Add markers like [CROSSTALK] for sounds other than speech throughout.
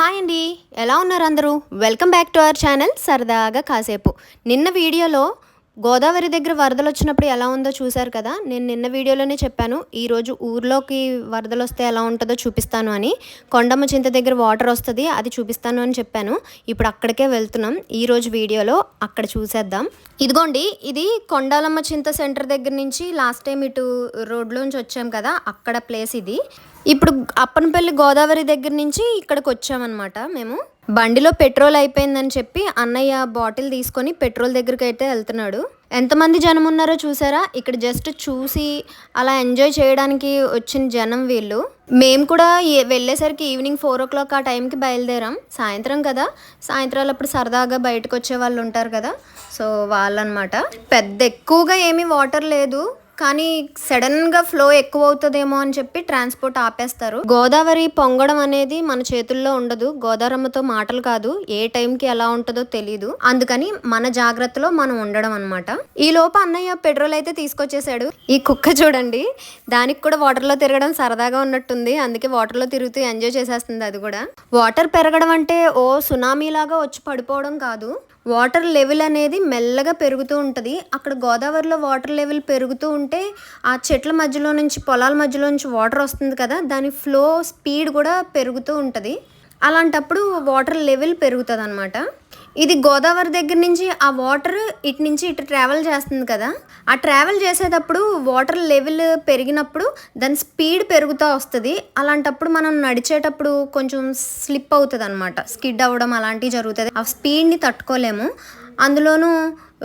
Hi అండి. ఎలా ఉన్నారు అందరూ? Welcome back to our channel సరదాగా కాసేపు. నిన్న వీడియోలో గోదావరి దగ్గర వరదలు వచ్చినప్పుడు ఎలా ఉందో చూశారు కదా? నేను నిన్న వీడియోలోనే చెప్పాను. ఈరోజు ఊర్లోకి వరదలు వస్తే ఎలా ఉంటుందో చూపిస్తాను అని. కొండమ్మ చింత దగ్గర వాటర్ వస్తుంది అది చూపిస్తాను అని చెప్పాను. ఇప్పుడు అక్కడికే వెళ్తున్నాం. ఈరోజు వీడియోలో అక్కడ చూసేద్దాం. ఇదిగోండి ఇది కొండాలమ్మ చింత సెంటర్ దగ్గర నుంచి లాస్ట్ టైం ఇటు రోడ్లోంచి వచ్చాం కదా? అక్కడ ప్లేస్ ఇది. ఇప్పుడు అప్పనపల్లి గోదావరి దగ్గర నుంచి ఇక్కడికి వచ్చామన్నమాట మేము. బండిలో పెట్రోల్ అయిపోయిందని చెప్పి అన్నయ్య బాటిల్ తీసుకొని పెట్రోల్ దగ్గరికి అయితే వెళ్తున్నాడు. ఎంతమంది జనం ఉన్నారో చూసారా? ఇక్కడ జస్ట్ చూసి అలా ఎంజాయ్ చేయడానికి వచ్చిన జనం వీళ్ళు. మేము కూడా వెళ్ళేసరికి ఈవినింగ్ ఫోర్ ఓ క్లాక్ ఆ టైంకి బయలుదేరాం. సాయంత్రం కదా. సాయంత్రాలు అప్పుడు సరదాగా బయటకు వచ్చే వాళ్ళు ఉంటారు కదా. సో వాళ్ళనమాట. పెద్ద ఎక్కువగా ఏమీ వాటర్ లేదు. కానీ సడన్గా ఫ్లో ఎక్కువ అవుతుందేమో అని చెప్పి ట్రాన్స్పోర్ట్ ఆపేస్తారు. గోదావరి పొంగడం అనేది మన చేతుల్లో ఉండదు. గోదావరమ్మతో మాటలు కాదు. ఏ టైంకి ఎలా ఉంటుందో తెలియదు అందుకని మన జాగ్రత్తలో మనం ఉండడం అనమాట ఈ లోపు అన్నయ్య పెట్రోల్ అయితే తీసుకొచ్చేసాడు. ఈ కుక్క చూడండి. దానికి కూడా వాటర్లో తిరగడం సరదాగా ఉన్నట్టుంది. అందుకే వాటర్లో తిరుగుతూ ఎంజాయ్ చేసేస్తుంది అది కూడా. వాటర్ పెరగడం అంటే ఓ సునామీ లాగా వచ్చి పడిపోవడం కాదు. వాటర్ లెవెల్ అనేది మెల్లగా పెరుగుతూ ఉంటుంది. అక్కడ గోదావరిలో వాటర్ లెవెల్ పెరుగుతూ ఏంటంటే ఆ చెట్ల మధ్యలో నుంచి పొలాల మధ్యలో నుంచి వాటర్ వస్తుంది కదా దాని ఫ్లో స్పీడ్ కూడా పెరుగుతూ ఉంటుంది. అలాంటప్పుడు వాటర్ లెవెల్ పెరుగుతుంది అనమాట ఇది గోదావరి దగ్గర నుంచి ఆ వాటర్ ఇటు నుంచి ఇటు ట్రావెల్ చేస్తుంది కదా ఆ ట్రావెల్ చేసేటప్పుడు వాటర్ లెవెల్ పెరిగినప్పుడు దాని స్పీడ్ పెరుగుతూ వస్తుంది. అలాంటప్పుడు మనం నడిచేటప్పుడు కొంచెం స్లిప్ అవుతుంది అనమాట స్కిడ్ అవ్వడం అలాంటివి జరుగుతుంది. ఆ స్పీడ్ని తట్టుకోలేము. అందులోనూ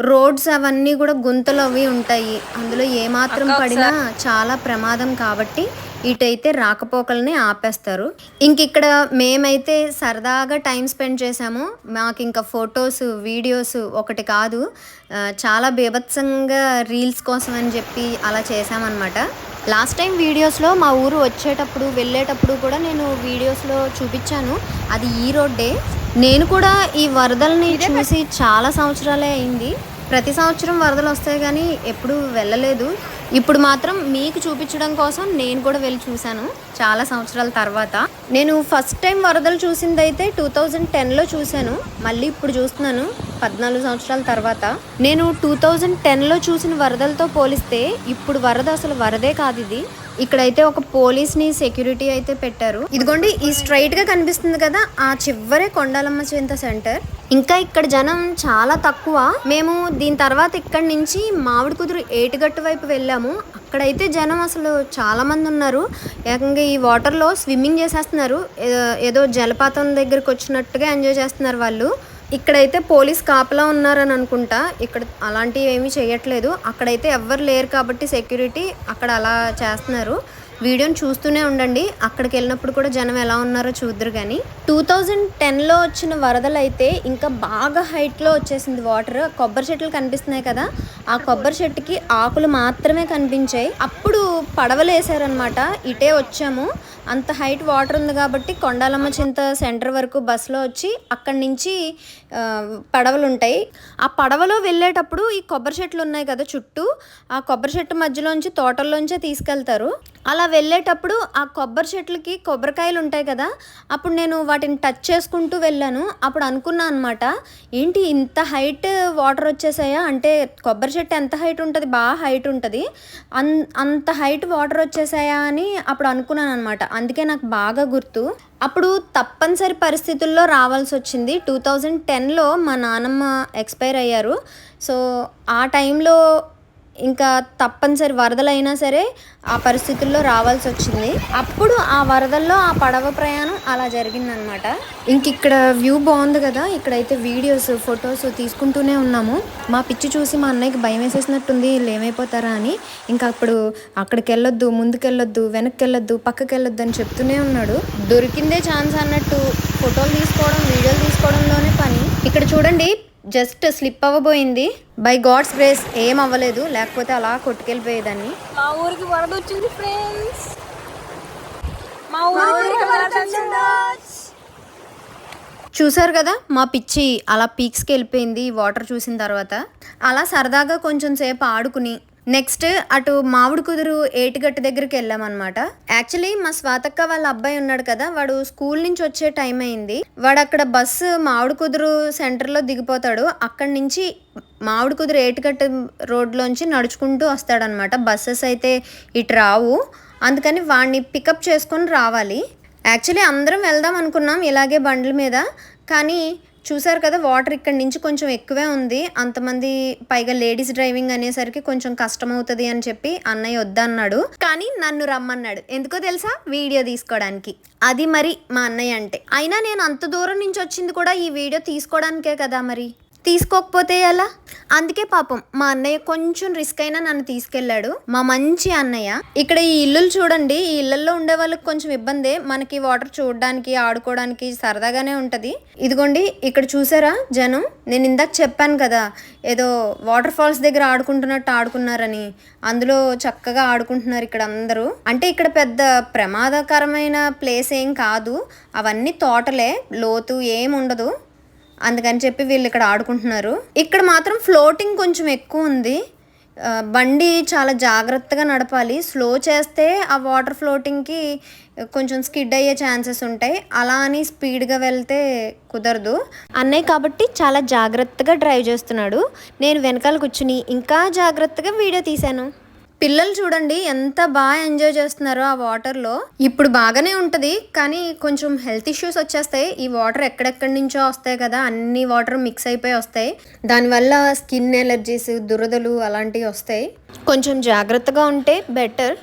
రోడ్స్ అవన్నీ కూడా గుంతలు అవి ఉంటాయి. అందులో ఏమాత్రం పడినా చాలా ప్రమాదం కాబట్టి ఇటైతే రాకపోకల్ని ఆపేస్తారు. ఇంక ఇక్కడ మేమైతే సరదాగా టైం స్పెండ్ చేసాము మాకు ఇంకా ఫొటోస్ వీడియోస్ ఒకటి కాదు. చాలా బీభత్సంగా రీల్స్ కోసం అని చెప్పి అలా చేసామన్నమాట లాస్ట్ టైం వీడియోస్లో మా ఊరు వచ్చేటప్పుడు వెళ్ళేటప్పుడు కూడా నేను వీడియోస్లో చూపించాను. అది ఈ రోడ్డే. నేను కూడా ఈ వరదల్ని చూసి చాలా సంవత్సరాలే అయింది. ప్రతి సంవత్సరం వరదలు వస్తాయి కానీ ఎప్పుడు వెళ్ళలేదు. ఇప్పుడు మాత్రం మీకు చూపించడం కోసం నేను కూడా వెళ్ళి చూశాను చాలా సంవత్సరాల తర్వాత. నేను ఫస్ట్ టైం వరదలు చూసింది అయితే టూ థౌజండ్ టెన్లో చూశాను. మళ్ళీ ఇప్పుడు చూస్తున్నాను పద్నాలుగు సంవత్సరాల తర్వాత. నేను టూ థౌజండ్ టెన్లో చూసిన వరదలతో పోలిస్తే ఇప్పుడు వరద అసలు వరదే కాదు ఇది. ఇక్కడైతే ఒక పోలీస్ని సెక్యూరిటీ అయితే పెట్టారు. ఇదిగోండి ఈ స్ట్రైట్గా కనిపిస్తుంది కదా ఆ చివరే కొండాలమ్మ చింత సెంటర్. ఇంకా ఇక్కడ జనం చాలా తక్కువ. మేము దీని తర్వాత ఇక్కడ నుంచి మామిడి కుదురు ఏటుగట్టు వైపు వెళ్ళాము. అక్కడైతే జనం అసలు చాలా మంది ఉన్నారు. ఏకంగా ఈ వాటర్లో స్విమ్మింగ్ చేసేస్తున్నారు. ఏదో జలపాతం దగ్గరికి వచ్చినట్టుగా ఎంజాయ్ చేస్తున్నారు వాళ్ళు. ఇక్కడైతే పోలీస్ కాపలా ఉన్నారని అనుకుంటా. ఇక్కడ అలాంటివి ఏమీ చేయట్లేదు. అక్కడైతే ఎవ్వరు లేరు కాబట్టి సెక్యూరిటీ అక్కడ అలా చేస్తున్నారు. వీడియోని చూస్తూనే ఉండండి. అక్కడికి వెళ్ళినప్పుడు కూడా జనం ఎలా ఉన్నారో చూద్దరు కానీ. టూ థౌజండ్ టెన్లో వచ్చిన వరదలు అయితే ఇంకా బాగా హైట్లో వచ్చేసింది వాటర్. కొబ్బరి చెట్లు కనిపిస్తున్నాయి కదా. ఆ కొబ్బరి చెట్టుకి ఆకులు మాత్రమే కనిపించాయి. అప్పుడు పడవలు వేసారనమాట ఇటే వచ్చాము. అంత హైట్ వాటర్ ఉంది కాబట్టి కొండాలమ్మ చింత సెంటర్ వరకు బస్సులో వచ్చి అక్కడి నుంచి పడవలు ఉంటాయి. ఆ పడవలో వెళ్ళేటప్పుడు ఈ కొబ్బరి చెట్లు ఉన్నాయి కదా చుట్టూ ఆ కొబ్బరి చెట్టు మధ్యలోంచి తోటల్లోంచే తీసుకెళ్తారు. అలా వెళ్ళేటప్పుడు ఆ కొబ్బరి చెట్లకి కొబ్బరికాయలు ఉంటాయి కదా అప్పుడు నేను వాటిని టచ్ చేసుకుంటూ వెళ్ళాను. అప్పుడు అనుకున్నా అనమాట ఏంటి ఇంత హైట్ వాటర్ వచ్చేసాయా? అంటే కొబ్బరి చెట్టు ఎంత హైట్ ఉంటుంది? బాగా హైట్ ఉంటుంది. అన్ అంత హైట్ వాటర్ వచ్చేసాయా అని అప్పుడు అనుకున్నాను అనమాట అందుకే నాకు బాగా గుర్తు. అప్పుడు తప్పనిసరి పరిస్థితుల్లో రావాల్సి వచ్చింది. టూ థౌజండ్ టెన్లో మా నానమ్మ ఎక్స్పైర్ అయ్యారు. సో ఆ టైంలో ఇంకా తప్పనిసరి వరదలైనా సరే ఆ పరిస్థితుల్లో రావాల్సి వచ్చింది అప్పుడు ఆ వరదల్లో ఆ పడవ ప్రయాణం అలా జరిగిందనమాట ఇంక ఇక్కడ వ్యూ బాగుంది కదా. ఇక్కడైతే వీడియోస్ ఫొటోస్ తీసుకుంటూనే ఉన్నాము. మా పిచ్చి చూసి మా అన్నయ్యకి భయం వేసేసినట్టుంది ఏమైపోతారా అని. ఇంకా అప్పుడు అక్కడికి వెళ్ళొద్దు ముందుకెళ్ళొద్దు వెనక్కి వెళ్ళొద్దు పక్కకి వెళ్ళొద్దు అని చెప్తూనే ఉన్నాడు. దొరికిందే ఛాన్స్ అన్నట్టు ఫోటోలు తీసుకోవడం వీడియోలు తీసుకోవడంలోనే పని. ఇక్కడ చూడండి జస్ట్ స్లిప్ అవ్వబోయింది. బై గాడ్స్ గ్రేస్ ఏం అవ్వలేదు. లేకపోతే అలా కొట్టుకెళ్ళిపోయేదాన్ని. మా ఊరికి వరద వచ్చింది ఫ్రెండ్స్ మా ఊరికి వరద వచ్చింది. చూసారు కదా మా పిచ్చి అలా పీక్స్కి వెళ్ళిపోయింది వాటర్ చూసిన తర్వాత. అలా సరదాగా కొంచెం సేపు ఆడుకుని నెక్స్ట్ అటు మామిడి కుదురు ఏటిగట్టు దగ్గరికి వెళ్ళామన్నమాట. యాక్చువల్లీ మా స్వాతక్క వాళ్ళ అబ్బాయి ఉన్నాడు కదా వాడు స్కూల్ నుంచి వచ్చే టైం అయింది. వాడు అక్కడ బస్సు మామిడి కుదురు సెంటర్లో దిగిపోతాడు. అక్కడి నుంచి మామిడి కుదురు ఏటిగట్టు రోడ్లోంచి నడుచుకుంటూ వస్తాడనమాట బస్సెస్ అయితే ఇటు రావు. అందుకని వాడిని పికప్ చేసుకొని రావాలి. యాక్చువల్లీ అందరం వెళ్దాం అనుకున్నాం ఇలాగే బండ్ల మీద. కానీ చూసారు కదా వాటర్ ఇక్కడి నుంచి కొంచెం ఎక్కువే ఉంది. అంతమంది పైగా లేడీస్ డ్రైవింగ్ అనేసరికి కొంచెం కష్టం అవుతుంది అని చెప్పి అన్నయ్య వద్దన్నాడు. కానీ నన్ను రమ్మన్నాడు. ఎందుకో తెలుసా? వీడియో తీసుకోవడానికి అది మరి మా అన్నయ్య అంటే. అయినా నేను అంత దూరం నుంచి వచ్చింది కూడా ఈ వీడియో తీసుకోవడానికే కదా మరి? తీసుకోకపోతే ఎలా? అందుకే పాపం మా అన్నయ్య కొంచెం రిస్క్ అయినా నన్ను తీసుకెళ్ళాడు. మా మంచి అన్నయ్య. ఇక్కడ ఈ ఇల్లులు చూడండి ఈ ఇళ్ళలో ఉండే వాళ్ళకి కొంచెం ఇబ్బందే. మనకి వాటర్ చూడడానికి ఆడుకోవడానికి సరదాగానే ఉంటది. ఇదిగోండి ఇక్కడ చూసారా జనం? నేను ఇందాక చెప్పాను కదా ఏదో వాటర్ ఫాల్స్ దగ్గర ఆడుకుంటున్నట్టు ఆడుకున్నారని. అందులో చక్కగా ఆడుకుంటున్నారు ఇక్కడ అందరూ. అంటే ఇక్కడ పెద్ద ప్రమాదకరమైన ప్లేస్ ఏం కాదు. అవన్నీ తోటలే లోతు ఏం ఉండదు. అందుకని చెప్పి వీళ్ళు ఇక్కడ ఆడుకుంటున్నారు. ఇక్కడ మాత్రం ఫ్లోటింగ్ కొంచెం ఎక్కువ ఉంది. బండి చాలా జాగ్రత్తగా నడపాలి. స్లో చేస్తే ఆ వాటర్ ఫ్లోటింగ్కి కొంచెం స్కిడ్ అయ్యే ఛాన్సెస్ ఉంటాయి. అలా అని స్పీడ్గా వెళ్తే కుదరదు. అన్నయ్య కాబట్టి చాలా జాగ్రత్తగా డ్రైవ్ చేస్తున్నాడు. నేను వెనకాల కూర్చుని ఇంకా జాగ్రత్తగా వీడియో తీశాను. పిల్లలు చూడండి ఎంత బాగా ఎంజాయ్ చేస్తున్నారో ఆ వాటర్లో. ఇప్పుడు బాగానే ఉంటుంది కానీ కొంచెం హెల్త్ ఇష్యూస్ వచ్చేస్తాయి. ఈ వాటర్ ఎక్కడెక్కడి నుంచో వస్తాయి కదా అన్ని వాటర్ మిక్స్ అయిపోయి వస్తాయి. దానివల్ల స్కిన్ ఎలర్జీస్ దురదలు అలాంటివి వస్తాయి. కొంచెం జాగ్రత్తగా ఉంటే బెటర్.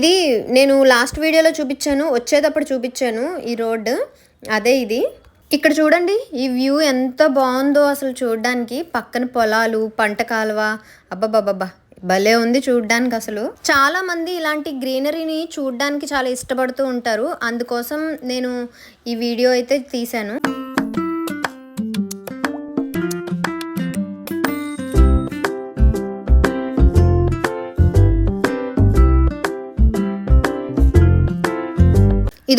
ఇది నేను లాస్ట్ వీడియోలో చూపించాను వచ్చేటప్పుడు చూపించాను ఈ రోడ్డు అదే ఇది. ఇక్కడ చూడండి ఈ వ్యూ ఎంత బాగుందో అసలు చూడడానికి. పక్కన పొలాలు పంట కాలువ. అబ్బబ్బబ్బబ్బా. భలే ఉంది చూడడానికి అసలు. చాలా మంది ఇలాంటి గ్రీనరీని చూడడానికి చాలా ఇష్టపడుతూ ఉంటారు. అందుకోసం నేను ఈ వీడియో అయితే తీశాను.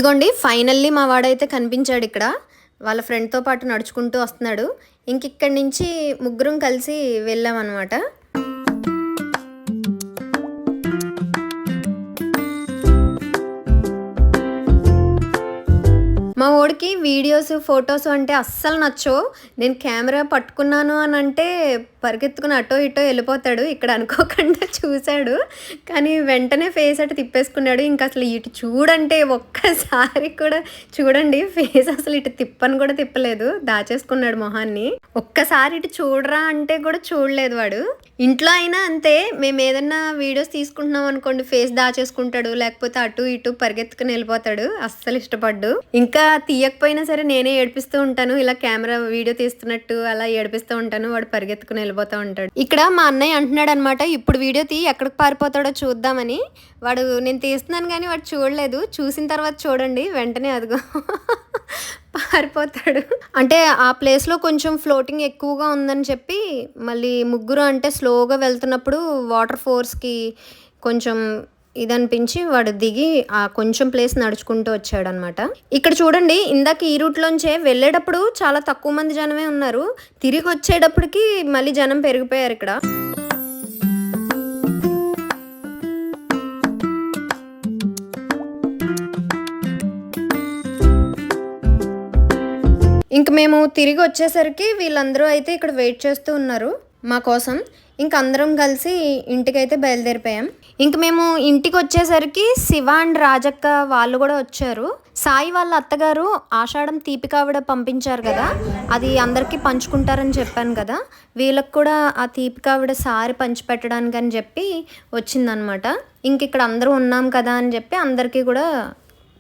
ఇదిగోండి ఫైనల్లీ మా వాడైతే కనిపించాడు ఇక్కడ. వాళ్ళ ఫ్రెండ్తో పాటు నడుచుకుంటూ వస్తున్నాడు. ఇంక ఇక్కడి నుంచి ముగ్గురం కలిసి వెళ్ళామన్నమాట. మా వాడికి వీడియోస్ ఫొటోస్ అంటే అస్సలు నచ్చవు. నేను కెమెరా పట్టుకున్నాను అని అంటే పరిగెత్తుకుని అటో ఇటో వెళ్ళిపోతాడు. ఇక్కడ అనుకోకుండా చూశాడు. కానీ వెంటనే ఫేస్ అటు తిప్పేసుకున్నాడు. ఇంకా అసలు ఇటు చూడంటే ఒక్కసారి కూడా చూడండి ఫేస్ అసలు ఇటు తిప్పని కూడా తిప్పలేదు. దాచేసుకున్నాడు మొహాన్ని. ఒక్కసారి ఇటు చూడరా అంటే కూడా చూడలేదు వాడు. ఇంట్లో అయినా అంతే. మేము ఏదన్నా వీడియోస్ తీసుకుంటున్నాం అనుకోండి ఫేస్ దాచేసుకుంటాడు. లేకపోతే అటు ఇటు పరిగెత్తుకుని వెళ్ళిపోతాడు. అస్సలు ఇష్టపడ్డు. ఇంకా తీయకపోయినా సరే నేనే ఏడిపిస్తూ ఉంటాను. ఇలా కెమెరా వీడియో తీస్తున్నట్టు అలా ఏడిపిస్తూ ఉంటాను. వాడు పరిగెత్తుకుని వెళ్ళిపోతూ ఉంటాడు. ఇక్కడ మా అన్నయ్య అంటున్నాడు అనమాట ఇప్పుడు వీడియో తీ ఎక్కడికి పారిపోతాడో చూద్దామని. వాడు నేను తీస్తున్నాను కానీ వాడు చూడలేదు చూసిన తర్వాత చూడండి వెంటనే అదిగో. [LAUGHS] పారిపోతాడు. అంటే ఆ ప్లేస్లో కొంచెం ఫ్లోటింగ్ ఎక్కువగా ఉందని చెప్పి మళ్ళీ ముగ్గురు అంటే స్లోగా వెళ్తున్నప్పుడు వాటర్ ఫోర్స్కి కొంచెం ఇదనిపించి వాడు దిగి ఆ కొంచెం ప్లేస్ నడుచుకుంటూ వచ్చాడనమాట. ఇక్కడ చూడండి ఇందాక ఈ రూట్లోంచే వెళ్ళేటప్పుడు చాలా తక్కువ మంది జనమే ఉన్నారు. తిరిగి వచ్చేటప్పటికి మళ్ళీ జనం పెరిగిపోయారు ఇక్కడ. ఇంక మేము తిరిగి వచ్చేసరికి వీళ్ళందరూ అయితే ఇక్కడ వెయిట్ చేస్తూ ఉన్నారు మా కోసం. ఇంక అందరం కలిసి ఇంటికైతే బయలుదేరిపోయాం. ఇంక మేము ఇంటికి వచ్చేసరికి శివ అండ్ రాజక్క వాళ్ళు కూడా వచ్చారు. సాయి వాళ్ళ అత్తగారు ఆషాఢం తీపికావిడ పంపించారు కదా అది అందరికీ పంచుకుంటారని చెప్పాను కదా వీళ్ళకి కూడా ఆ తీపికావిడ సారి పంచిపెట్టడానికి అని చెప్పి వచ్చిందనమాట. ఇంక ఇక్కడ అందరూ ఉన్నాం కదా అని చెప్పి అందరికీ కూడా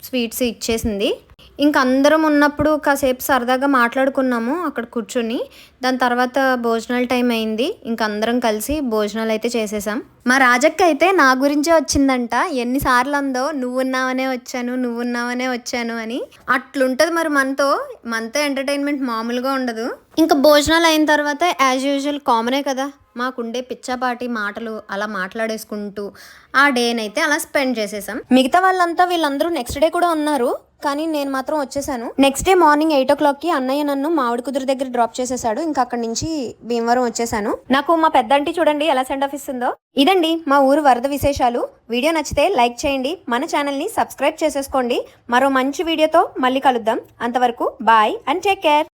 స్వీట్స్ ఇచ్చేసింది. ఇంక అందరం ఉన్నప్పుడు కాసేపు సరదాగా మాట్లాడుకున్నాము అక్కడ కూర్చుని. దాని తర్వాత భోజనాల టైం అయింది. ఇంక అందరం కలిసి భోజనాలు అయితే చేసేసాం. మా రాజక్క అయితే నా గురించే వచ్చిందంట. ఎన్నిసార్లు అందో నువ్వున్నావనే వచ్చాను నువ్వున్నావనే వచ్చాను అని. అట్లుంటది మరి మనతో. మనతో ఎంటర్టైన్మెంట్ మామూలుగా ఉండదు. ఇంకా భోజనాలు అయిన తర్వాత యాజ్ యూజువల్ కామనే కదా. మాకుండే పిచ్చాపాటి మాటలు అలా మాట్లాడేసుకుంటూ ఆ డేనైతే అలా స్పెండ్ చేసేసాం. మిగతా వాళ్ళంతా వీళ్ళందరూ నెక్స్ట్ డే కూడా ఉన్నారు. కానీ నేను మాత్రం వచ్చేసాను. నెక్స్ట్ డే మార్నింగ్ ఎయిట్ ఓ క్లాక్కి అన్నయ్య నన్ను మామిడి కుదురు దగ్గర డ్రాప్ చేసేసాడు. ఇంకా అక్కడి నుంచి భీమవరం వచ్చేసాను. నాకు మా పెద్దంటి చూడండి ఎలా సెండ్ ఆఫ్ ఇస్తుందో. ఇదండి మా ఊరు వరద విశేషాలు. వీడియో నచ్చితే లైక్ చేయండి. మన ఛానల్ని సబ్స్క్రైబ్ చేసేసుకోండి. మరో మంచి వీడియోతో మళ్ళీ కలుద్దాం. అంతవరకు బాయ్ అండ్ టేక్ కేర్